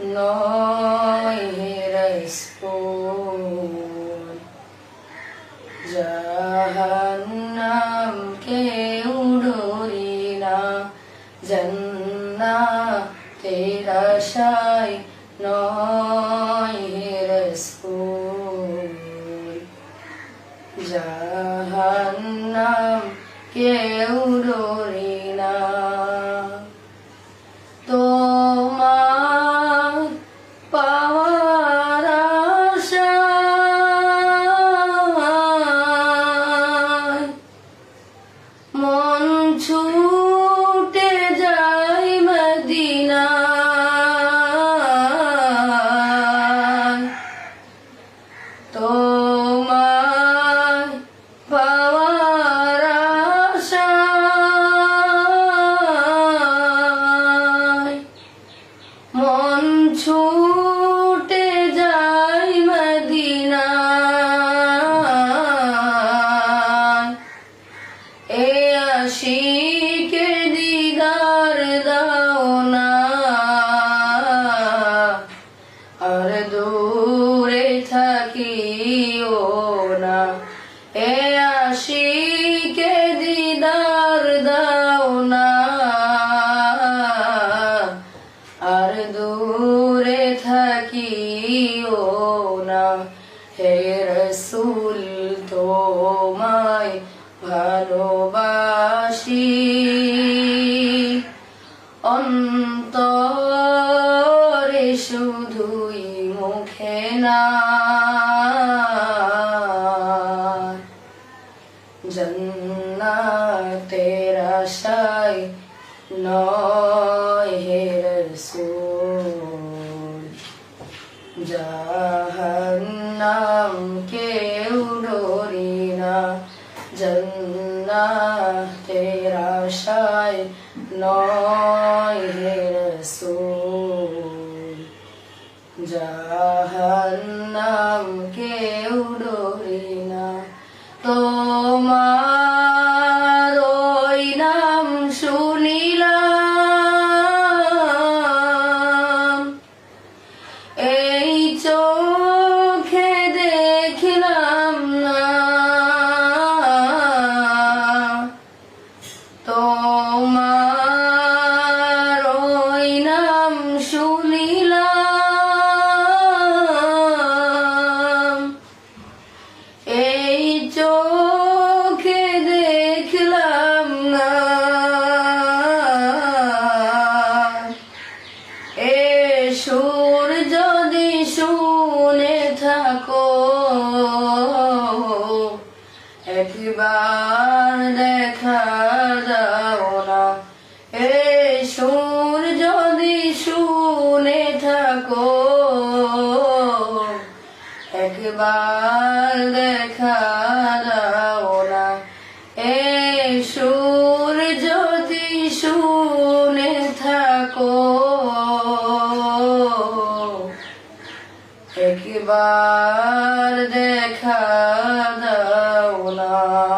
নয় হে রসুল জাহান্নাম কে উড়ি না জন্না তেরা শাই নয় হে রসুল জাহান্নাম কেউ দূরে থাকিও না। হে রসুল, তোমায় ভালোবাসি। অন্তরে শুধুই মুখে না। জন্না তেরা আশায় নয় জাহান্নাম কেউ ডরি না। জন্নাতের আশায় নয় হে রসুল। জাহান্নাম কেউ ডরি না। তোমার ওই নাম শুনিলাম yo বার দেখা দাও না